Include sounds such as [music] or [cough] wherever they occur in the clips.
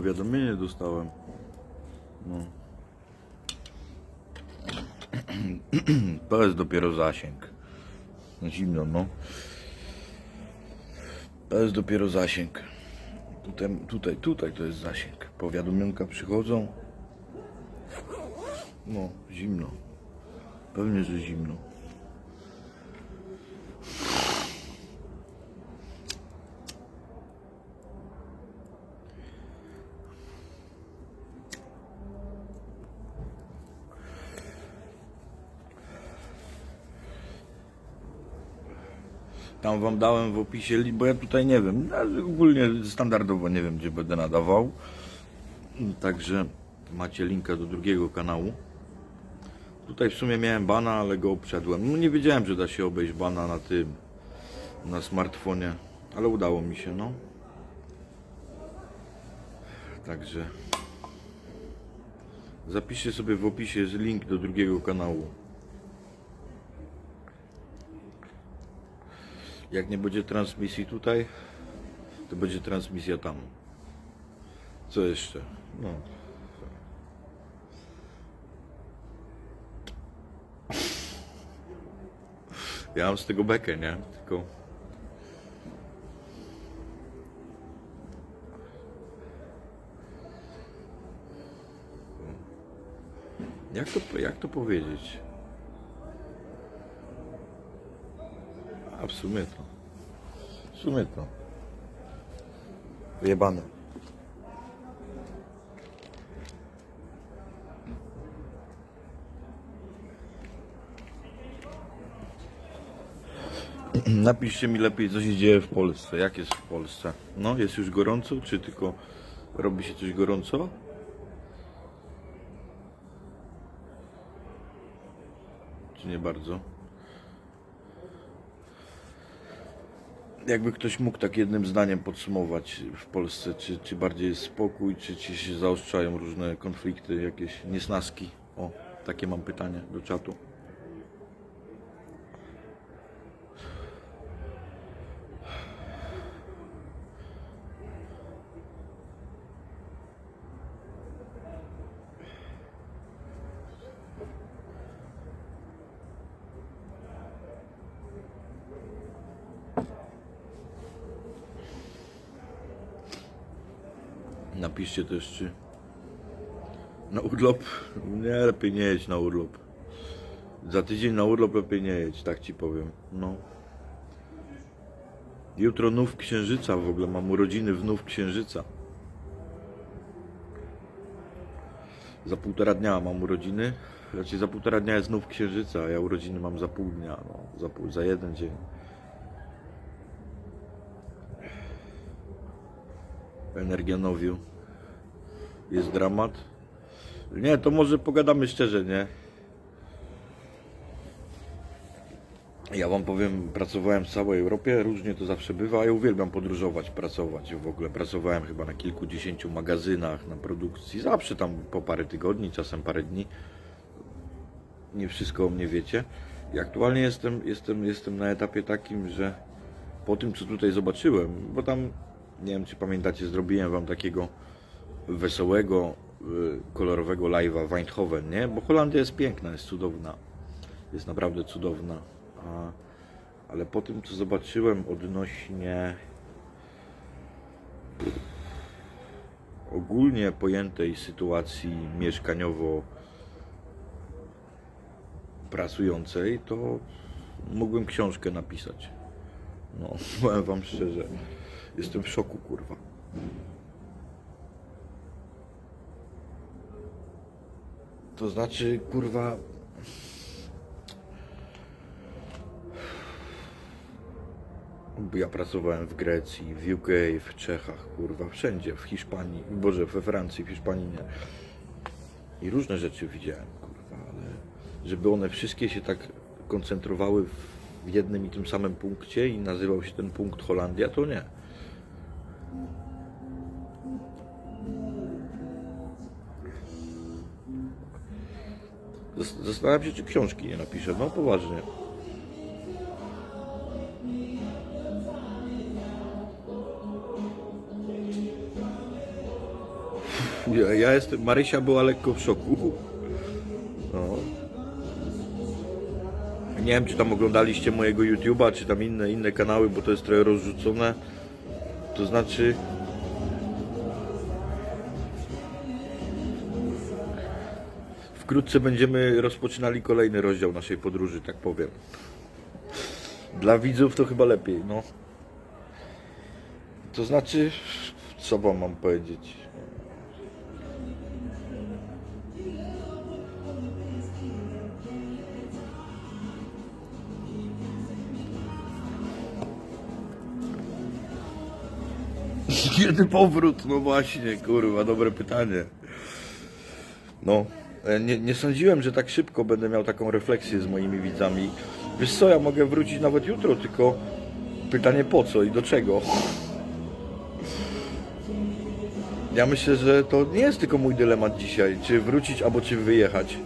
Powiadomienie dostałem. No. [clears throat] To jest dopiero zasięg. Zimno, no. To jest dopiero zasięg. Tutaj, tutaj, tutaj to jest zasięg. Powiadomionka przychodzą. No, zimno. Pewnie, że zimno. Tam wam dałem w opisie, bo ja tutaj nie wiem, ogólnie standardowo nie wiem, gdzie będę nadawał. Także macie linka do drugiego kanału. Tutaj w sumie miałem bana, ale go obszedłem. No nie wiedziałem, że da się obejść bana na tym, na smartfonie, ale udało mi się, no. Także zapiszcie sobie w opisie, link do drugiego kanału. Jak nie będzie transmisji tutaj, to będzie transmisja tam. Co jeszcze? No. Ja mam z tego bekę, nie? Tylko. Jak to, jak to powiedzieć? A w sumie to. W sumie to. Wyjebane. [clears throat] Napiszcie mi lepiej, co się dzieje w Polsce. Jak jest w Polsce? No, jest już gorąco, czy tylko robi się coś gorąco? Czy nie bardzo? Jakby ktoś mógł tak jednym zdaniem podsumować w Polsce, czy, czy bardziej jest spokój, czy, czy się zaostrzają różne konflikty, jakieś niesnaski? O, takie mam pytanie do czatu. Napiszcie też, czy na urlop. Nie, lepiej nie jedź na urlop. Za tydzień na urlop lepiej nie jedź, tak ci powiem. No. Jutro nów księżyca w ogóle, mam urodziny w nów księżyca. Za półtora dnia mam urodziny. Znaczy za półtora dnia jest nów księżyca, a ja urodziny mam za pół dnia, no, za, pół, za jeden dzień. Energianowiu. Jest dramat. Nie, to może pogadamy szczerze, nie? Ja wam powiem, pracowałem w całej Europie, różnie to zawsze bywa. Ja uwielbiam podróżować, pracować w ogóle. Pracowałem chyba na kilkudziesięciu magazynach, na produkcji. Zawsze tam po parę tygodni, czasem parę dni. Nie wszystko o mnie wiecie. I aktualnie jestem, jestem, jestem na etapie takim, że po tym, co tutaj zobaczyłem, bo tam, nie wiem, czy pamiętacie, zrobiłem wam takiego wesołego, y, kolorowego live'a w Eindhoven, nie? Bo Holandia jest piękna, jest cudowna. Jest naprawdę cudowna. A, ale po tym, co zobaczyłem odnośnie ogólnie pojętej sytuacji mieszkaniowo pracującej, to mógłbym książkę napisać. No, [laughs] powiem wam szczerze. Jestem w szoku, kurwa. To znaczy, kurwa. Ja pracowałem w Grecji, w UK, w Czechach, kurwa, wszędzie, w Hiszpanii, Boże, we Francji, w Hiszpanii nie. I różne rzeczy widziałem, kurwa, ale żeby one wszystkie się tak koncentrowały w jednym i tym samym punkcie i nazywał się ten punkt Holandia, to nie. Zas- Zastanawiam się, czy książki nie napiszę. No poważnie. Ja, ja jestem, Marysia była lekko w szoku. No. Nie wiem, czy tam oglądaliście mojego YouTube'a, czy tam inne, inne kanały, bo to jest trochę rozrzucone. To znaczy... Wkrótce będziemy rozpoczynali kolejny rozdział naszej podróży, tak powiem. Dla widzów to chyba lepiej, no. To znaczy, co wam mam powiedzieć? Kiedy powrót? No właśnie, kurwa, dobre pytanie. No, e, nie, nie sądziłem, że tak szybko będę miał taką refleksję z moimi widzami. Wiesz co, ja mogę wrócić nawet jutro, tylko pytanie po co i do czego? Ja myślę, że to nie jest tylko mój dylemat dzisiaj, czy wrócić albo czy wyjechać.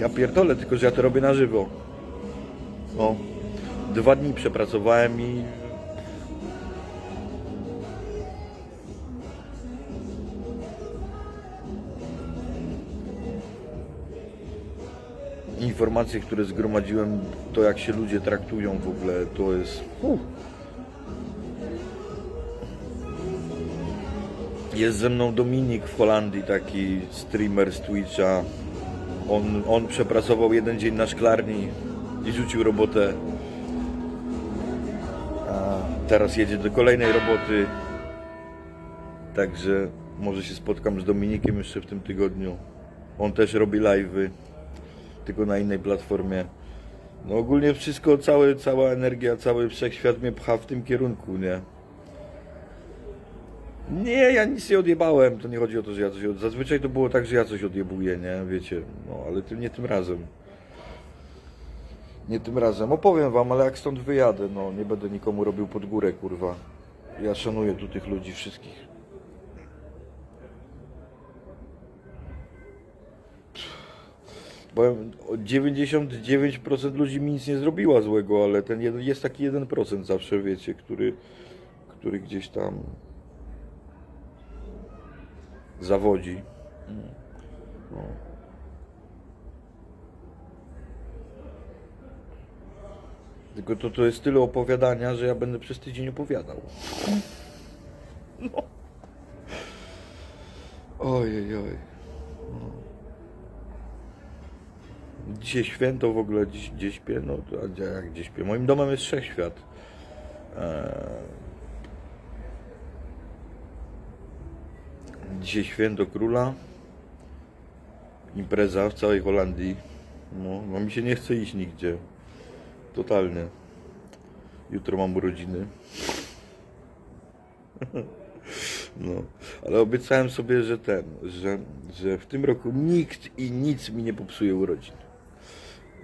Ja pierdolę, tylko że ja to robię na żywo. No, dwa dni przepracowałem i informacje, które zgromadziłem, to jak się ludzie traktują w ogóle, to jest. Uff. Jest ze mną Dominik w Holandii, taki streamer z Twitcha. On, on przepracował jeden dzień na szklarni i rzucił robotę. A teraz jedzie do kolejnej roboty. Także może się spotkam z Dominikiem jeszcze w tym tygodniu. On też robi live'y tylko na innej platformie. No ogólnie wszystko, całe, cała energia, cały wszechświat mnie pcha w tym kierunku, nie? Nie, ja nic nie odjebałem, to nie chodzi o to, że ja coś od... Zazwyczaj to było tak, że ja coś odjebuję, nie? Wiecie, no ale tym, nie tym razem. Nie tym razem. Opowiem wam, ale jak stąd wyjadę, no nie będę nikomu robił pod górę, kurwa. Ja szanuję tu tych ludzi wszystkich. Bo 99% ludzi mi nic nie zrobiła złego, ale ten jeden, jest taki 1% zawsze, wiecie, który, który gdzieś tam zawodzi. No. Tylko to, to jest tyle opowiadania, że ja będę przez tydzień opowiadał. No. Ojej, oj. Dzisiaj święto w ogóle, dziś, gdzie śpię, no a jak gdzie śpię? Moim domem jest wszechświat. Eee, Dzisiaj święto króla. Impreza w całej Holandii. No, no mi się nie chce iść nigdzie. Totalnie. Jutro mam urodziny. [laughs] No, ale obiecałem sobie, że ten, że, że w tym roku nikt i nic mi nie popsuje urodzin.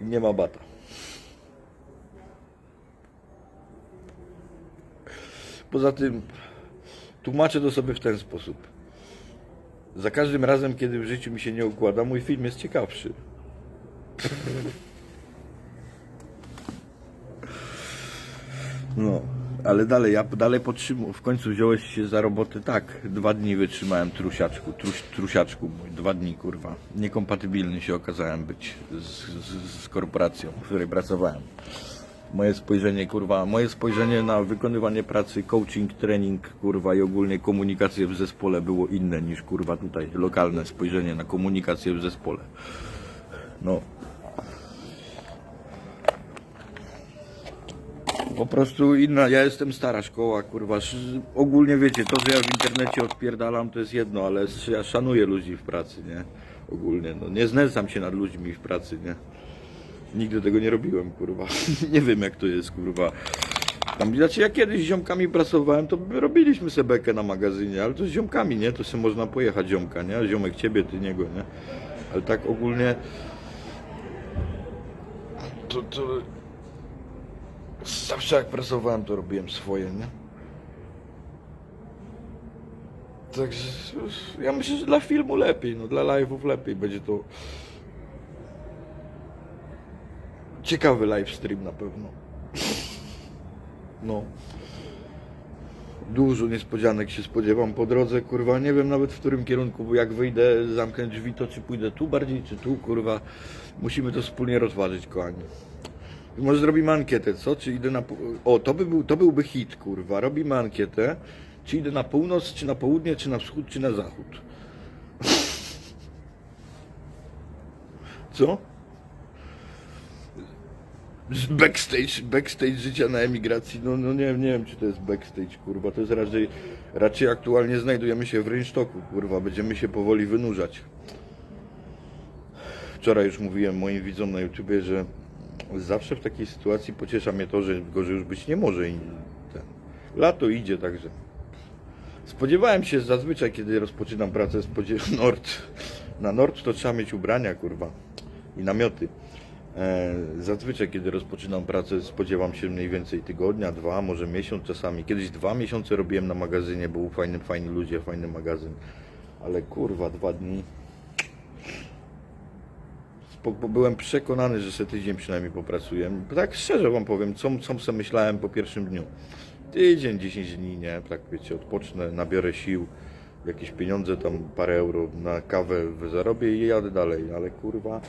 Nie ma bata. Poza tym tłumaczę to sobie w ten sposób. Za każdym razem, kiedy w życiu mi się nie układa, mój film jest ciekawszy. No, ale dalej, ja dalej podtrzymuję. W końcu wziąłeś się za robotę tak. Dwa dni wytrzymałem trusiaczku, truś, trusiaczku mój, dwa dni kurwa. Niekompatybilny się okazałem być z, z, z korporacją, w której pracowałem. Moje spojrzenie, kurwa, moje spojrzenie na wykonywanie pracy, coaching, trening, kurwa i ogólnie komunikację w zespole było inne niż kurwa tutaj lokalne spojrzenie na komunikację w zespole. No, Po prostu inna, ja jestem stara szkoła, kurwa. Ogólnie wiecie, to, że ja w internecie odpierdalam, to jest jedno, ale ja szanuję ludzi w pracy, nie? Ogólnie, no. Nie znęcam się nad ludźmi w pracy, nie? Nigdy tego nie robiłem, kurwa. [laughs] nie wiem, jak to jest, kurwa. Tam, znaczy, ja kiedyś z ziomkami pracowałem, to robiliśmy sobie bekę na magazynie, ale to z ziomkami, nie? To sobie można pojechać ziomka, nie? Ziomek ciebie, ty niego, nie? Ale tak ogólnie... To, to... Zawsze jak pracowałem, to robiłem swoje, nie? Także ja myślę, że dla filmu lepiej, no dla live'ów lepiej będzie to ciekawy live stream na pewno. No. Dużo niespodzianek się spodziewam po drodze, kurwa, nie wiem nawet w którym kierunku, bo jak wyjdę, zamknę drzwi, to czy pójdę tu bardziej, czy tu, kurwa. Musimy to wspólnie rozważyć, kochani. Może zrobimy ankietę, co? Czy idę na... O, to, by był, to byłby hit, kurwa. Robimy ankietę, czy idę na północ, czy na południe, czy na wschód, czy na zachód. Co? Backstage, backstage życia na emigracji, no, no nie, nie wiem czy to jest backstage, kurwa, to jest raczej, raczej aktualnie znajdujemy się w rynsztoku, kurwa, będziemy się powoli wynurzać. Wczoraj już mówiłem moim widzom na YouTubie, że zawsze w takiej sytuacji pociesza mnie to, że gorzej już być nie może i ten, lato idzie, także spodziewałem się zazwyczaj, kiedy rozpoczynam pracę spodzie- [laughs] Nord, na Nord to trzeba mieć ubrania, kurwa, i namioty. E, Zazwyczaj, kiedy rozpoczynam pracę, spodziewam się mniej więcej tygodnia, dwa, może miesiąc czasami. Kiedyś dwa miesiące robiłem na magazynie, był fajny, fajni ludzie, fajny magazyn. Ale kurwa, dwa dni. Byłem przekonany, że se tydzień przynajmniej popracuję. Tak szczerze wam powiem, co, co myślałem po pierwszym dniu. Tydzień, 10 dni, nie? Tak wiecie, odpocznę, nabiorę sił, jakieś pieniądze, tam parę euro na kawę zarobię i jadę dalej. Ale kurwa,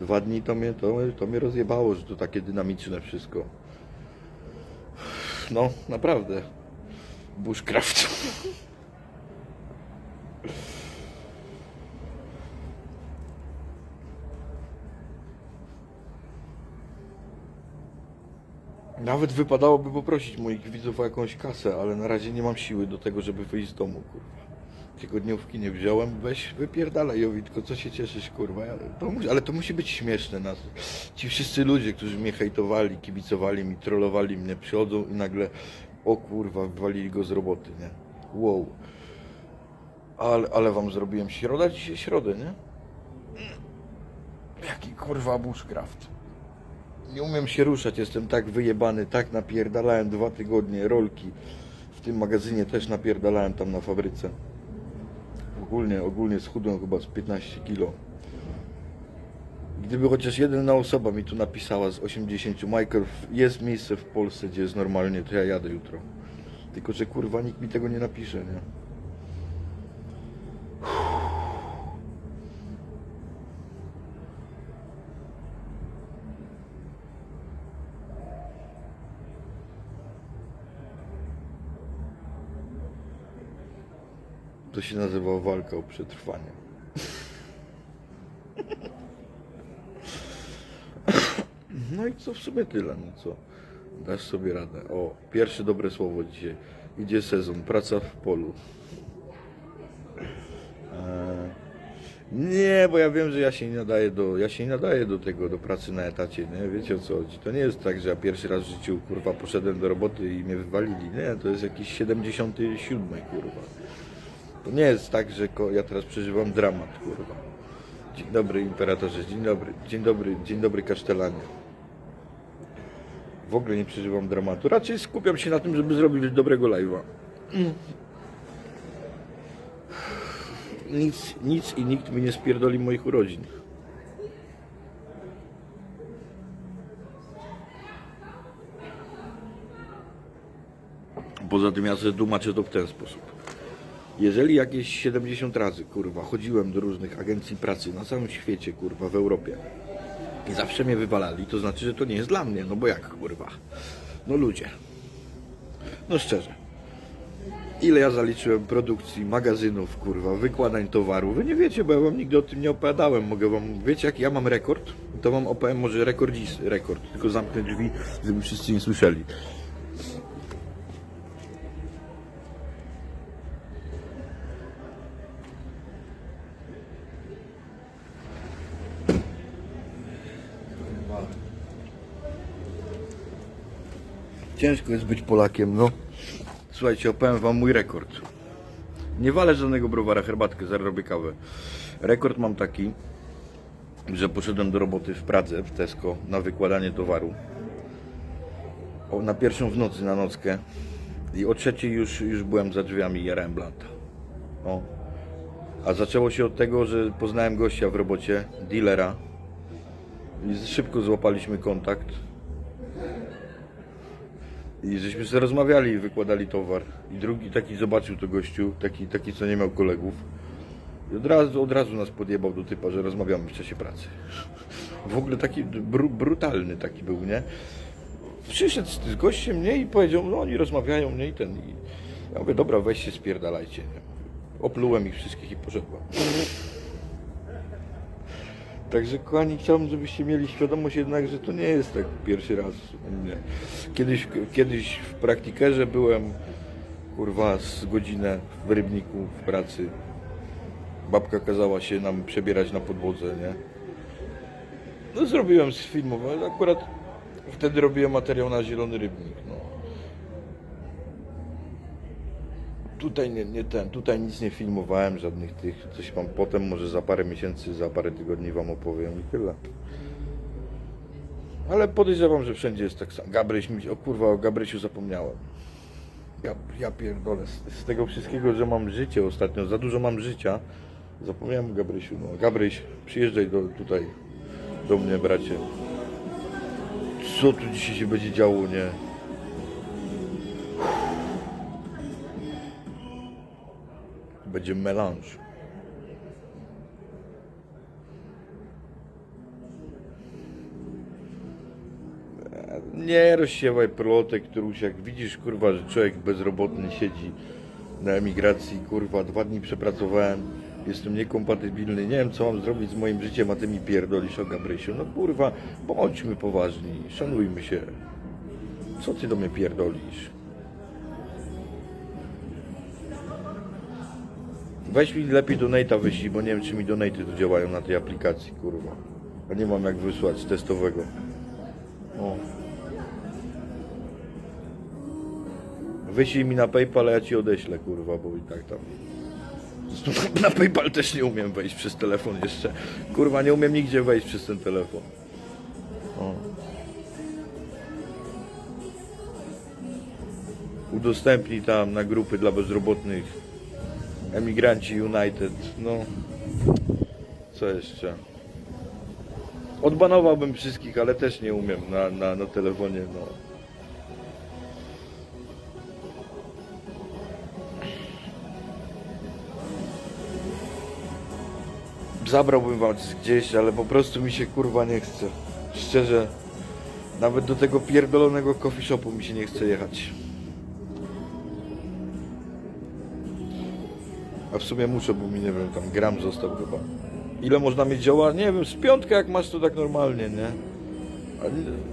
dwa dni to mnie, to, to mnie rozjebało, że to takie dynamiczne wszystko. No, naprawdę. Bushcraft. [laughs] Nawet wypadałoby poprosić moich widzów o jakąś kasę, ale na razie nie mam siły do tego, żeby wyjść z domu, kurwa. Tygodniówki nie wziąłem, weź wypierdalaj Jowitko, co się cieszysz, kurwa. To, ale to musi być śmieszne. Nas. Ci wszyscy ludzie, którzy mnie hejtowali, kibicowali mi, trollowali mnie, przychodzą i nagle, o kurwa, wywalili go z roboty, nie? Wow. Ale, ale wam zrobiłem środa, dzisiaj środę, nie? Jaki kurwa bushcraft. Nie umiem się ruszać, jestem tak wyjebany, tak napierdalałem dwa tygodnie rolki. W tym magazynie też napierdalałem tam na fabryce. Ogólnie, ogólnie schudłem chyba z 15 kilo. Gdyby chociaż jedna osoba mi tu napisała z 80, Michael, jest miejsce w Polsce, gdzie jest normalnie, to ja jadę jutro. Tylko, że kurwa nikt mi tego nie napisze, nie? To się nazywa walka o przetrwanie. No i co w sumie tyle, no co? Dasz sobie radę. O, pierwsze dobre słowo dzisiaj. Idzie sezon, praca w polu. Eee, nie, bo ja wiem, że ja się nie nadaję do, ja się nie nadaję do tego, do pracy na etacie, nie? Wiecie o co chodzi. To nie jest tak, że ja pierwszy raz w życiu, kurwa, poszedłem do roboty i mnie wywalili. Nie, to jest jakiś 77, kurwa. To nie jest tak, że ja teraz przeżywam dramat, kurwa. Dzień dobry, imperatorze, dzień dobry, dzień dobry, dzień dobry, kasztelanie. W ogóle nie przeżywam dramatu. Raczej skupiam się na tym, żeby zrobić dobrego live'a. Nic, nic i nikt mi nie spierdoli moich urodzin. Poza tym ja sobie tłumaczę to w ten sposób. Jeżeli jakieś 70 razy, kurwa, chodziłem do różnych agencji pracy na całym świecie, kurwa, w Europie i zawsze mnie wywalali, to znaczy, że to nie jest dla mnie, no bo jak, kurwa? No ludzie. No szczerze. Ile ja zaliczyłem produkcji, magazynów, kurwa, wykładań towaru? Wy nie wiecie, bo ja wam nigdy o tym nie opowiadałem. Mogę wam, wiecie jak ja mam rekord? To wam opowiem może rekordzis, rekord, tylko zamknę drzwi, żeby wszyscy nie słyszeli. Ciężko jest być Polakiem, no. Słuchajcie, opowiem wam mój rekord. Nie walę żadnego browara, herbatkę, zaraz robię kawę. Rekord mam taki, że poszedłem do roboty w Pradze, w Tesco, na wykładanie towaru. O, na pierwszą w nocy, na nockę. I o trzeciej już, już byłem za drzwiami i jarałem blanta. O. A zaczęło się od tego, że poznałem gościa w robocie, dealera. I szybko złapaliśmy kontakt. I żeśmy sobie rozmawiali i wykładali towar. I drugi taki zobaczył to gościu, taki, taki co nie miał kolegów. I od razu, od razu nas podjebał do typa, że rozmawiamy w czasie pracy. [laughs] W ogóle taki bru, brutalny taki był, nie? Przyszedł z, z gościem, nie? I powiedział, no oni rozmawiają, nie? I ten... I ja mówię, dobra, weź się spierdalajcie? Oplułem ich wszystkich i poszedłem. Także kochani, chciałbym, żebyście mieli świadomość jednak, że to nie jest tak pierwszy raz u mnie. Kiedyś, kiedyś w praktikerze byłem, kurwa, z godzinę w Rybniku w pracy. Babka kazała się nam przebierać na podłodze, nie? No zrobiłem z filmów, ale akurat wtedy robiłem materiał na Zielony Rybnik, no. Tutaj nie, nie ten, tutaj nic nie filmowałem, żadnych tych, coś wam potem, może za parę miesięcy, za parę tygodni wam opowiem i tyle. Ale podejrzewam, że wszędzie jest tak samo. Gabryś mi, o kurwa, o Gabrysiu zapomniałem. Ja, ja pierdolę, z, z tego wszystkiego, że mam życie ostatnio, za dużo mam życia, zapomniałem o Gabrysiu. No, Gabryś, przyjeżdżaj do, tutaj, do mnie, bracie. Co tu dzisiaj się będzie działo, nie? Będzie melanż. Nie rozsiewaj plotek, któryś jak widzisz, kurwa, że człowiek bezrobotny siedzi na emigracji, kurwa, dwa dni przepracowałem, jestem niekompatybilny, nie wiem co mam zrobić z moim życiem, a ty mi pierdolisz o Gabrysiu. No kurwa, bądźmy poważni, szanujmy się. Co ty do mnie pierdolisz? Weź mi lepiej donate'a wyślij, bo nie wiem czy mi donate'y tu działają na tej aplikacji, kurwa. A nie mam jak wysłać testowego. O. Wyślij mi na PayPal, a ja ci odeślę, kurwa, bo i tak tam. Zresztą [laughs] Na PayPal też nie umiem wejść przez telefon jeszcze. Kurwa, nie umiem nigdzie wejść przez ten telefon. O. Udostępnij tam na grupy dla bezrobotnych Emigranci United, no. Co jeszcze? Odbanowałbym wszystkich, ale też nie umiem na, na, na telefonie, no. Zabrałbym was gdzieś, ale po prostu mi się kurwa nie chce. Szczerze, nawet do tego pierdolonego coffee shopu mi się nie chce jechać. A w sumie muszę, bo mi nie wiem, tam gram został chyba. Ile można mieć zioła? Nie wiem, z piątkę jak masz to tak normalnie, nie-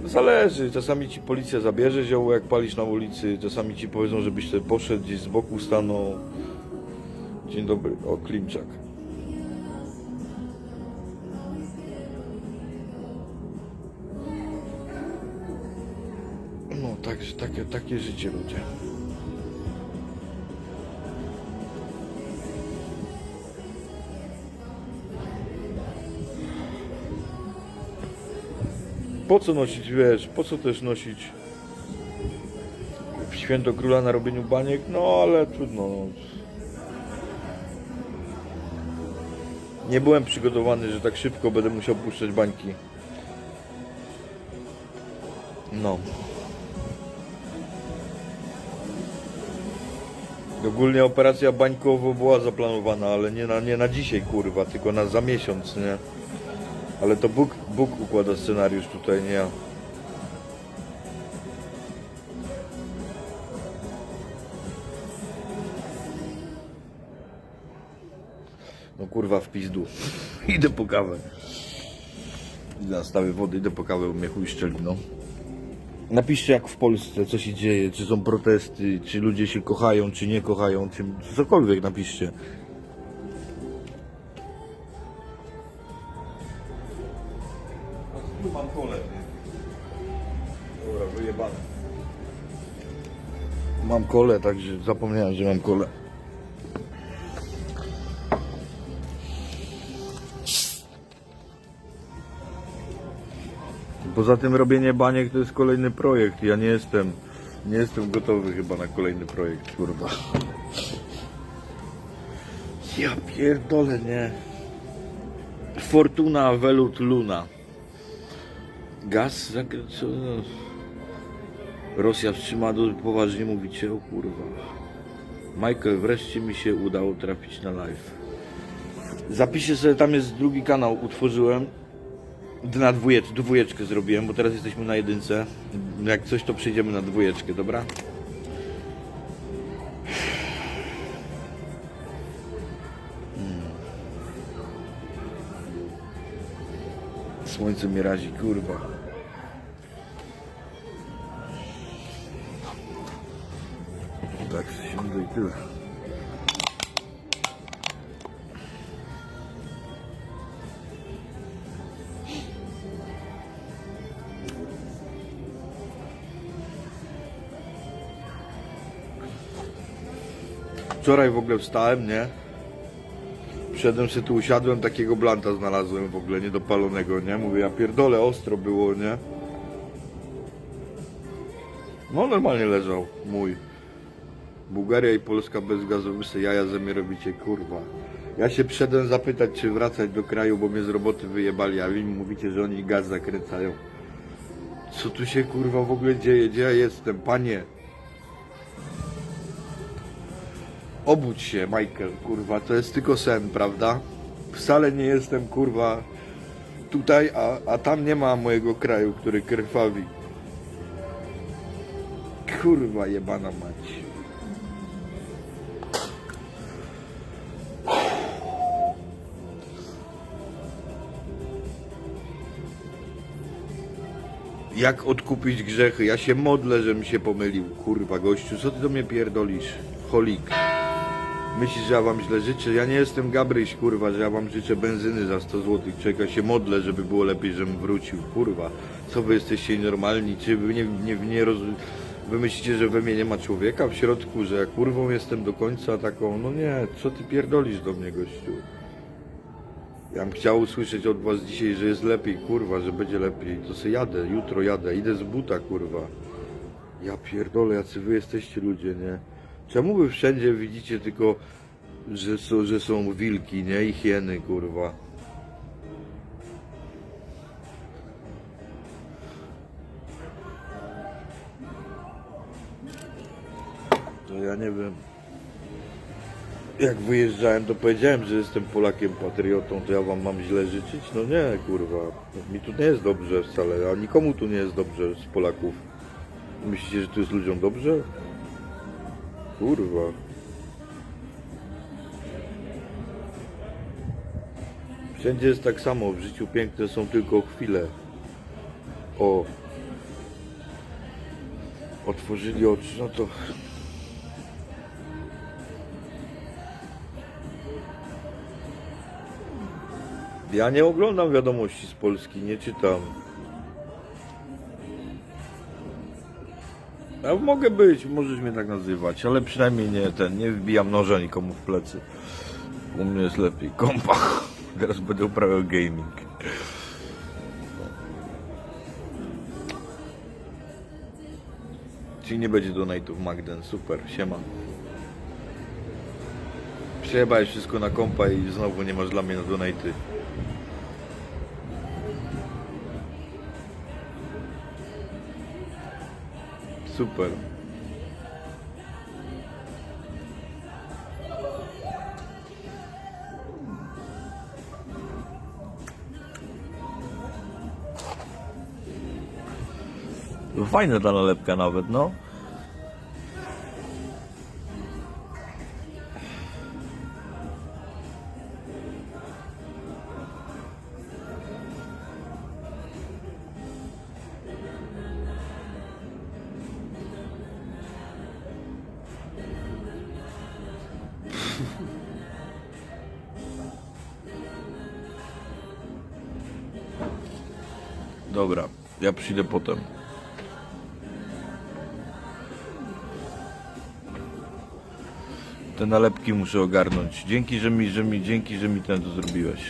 Zależy, czasami ci policja zabierze zioło jak palisz na ulicy, czasami ci powiedzą, żebyś sobie poszedł gdzieś z boku stanął. Dzień dobry, o Klimczak. No, także takie, takie życie ludzie. Po co nosić, wiesz, po co też nosić święto króla na robieniu baniek? No, ale trudno. No. Nie byłem przygotowany, że tak szybko będę musiał puszczać bańki. No. Ogólnie operacja bańkowo była zaplanowana, ale nie na, nie na dzisiaj, kurwa, tylko na za miesiąc, nie? Ale to Bóg, Bóg układa scenariusz tutaj, nie ja. No kurwa w pizdu. [laughs] Idę po kawę. Idę wody, idę po kawę, bo mnie chuj szczeli, no. Napiszcie jak w Polsce, co się dzieje, czy są protesty, czy ludzie się kochają, czy nie kochają, czy cokolwiek napiszcie. Mam kole, także zapomniałem, że mam kole. Poza tym robienie baniek to jest kolejny projekt. Ja nie jestem, nie jestem gotowy chyba na kolejny projekt, kurwa. Ja pierdolę, nie. Fortuna Velut Luna. Gaz? zak- Co? Rosja wstrzymała poważnie mówicie, o kurwa. Michael, wreszcie mi się udało trafić na live. Zapiszę sobie, tam jest drugi kanał, utworzyłem. Na dwójecz, dwójeczkę zrobiłem, bo teraz jesteśmy na jedynce. Jak coś, to przejdziemy na dwójeczkę, dobra? Słońce mnie razi, kurwa. Tyle. Wczoraj w ogóle wstałem, nie? Wszedłem się tu, usiadłem, takiego blanta znalazłem w ogóle niedopalonego, nie? Mówię, ja pierdolę, ostro było, nie? No normalnie leżał, mój. Bułgaria i Polska bez se jaja ze mnie robicie, kurwa. Ja się przyszedłem zapytać, czy wracać do kraju, bo mnie z roboty wyjebali, a wy mi mówicie, że oni gaz zakręcają. Co tu się kurwa w ogóle dzieje? Gdzie ja jestem, panie? Obudź się, Michael, kurwa, to jest tylko sen, prawda? Wcale nie jestem, kurwa, tutaj, a, a tam nie ma mojego kraju, który krwawi. Kurwa, jebana mać. Jak odkupić grzechy? Ja się modlę, że mi się pomylił. Kurwa, gościu, co ty do mnie pierdolisz? Holik. Myślisz, że ja wam źle życzę? Ja nie jestem Gabryś, kurwa, że ja wam życzę benzyny za 100 zł. Czeka się modlę, żeby było lepiej, żebym wrócił. Kurwa, co wy jesteście normalni? Czy wy nie, nie, nie roz... Wy myślicie, że we mnie nie ma człowieka w środku, że ja kurwą jestem do końca taką? No nie, co ty pierdolisz do mnie, gościu? Ja bym chciał usłyszeć od was dzisiaj, że jest lepiej, kurwa, że będzie lepiej. To se jadę, jutro jadę, idę z buta, kurwa. Ja pierdolę, jacy wy jesteście ludzie, nie? Czemu wy wszędzie widzicie tylko, że są, że są wilki, nie? I hieny, kurwa. To ja nie wiem. Jak wyjeżdżałem, to powiedziałem, że jestem Polakiem, patriotą, to ja wam mam źle życzyć? No nie, kurwa. Mi tu nie jest dobrze wcale, a nikomu tu nie jest dobrze z Polaków. Myślicie, że tu jest ludziom dobrze? Kurwa. Wszędzie jest tak samo, w życiu piękne są tylko chwile. O. Otworzyli oczy, no to... Ja nie oglądam wiadomości z Polski, nie czytam. Ja mogę być, możesz mnie tak nazywać, ale przynajmniej nie ten, nie wbijam noża nikomu w plecy. U mnie jest lepiej. Kompa. [laughs] Teraz będę uprawiał gaming. Czyli nie będzie donate'ów Magden, super, siema. Przejebałeś wszystko na kompa i znowu nie masz dla mnie na donate'y. Super. Fajna ta nalepka nawet, no. Ja przyjdę potem. Te nalepki muszę ogarnąć. Dzięki, że mi, że mi, dzięki, że mi ten to zrobiłeś.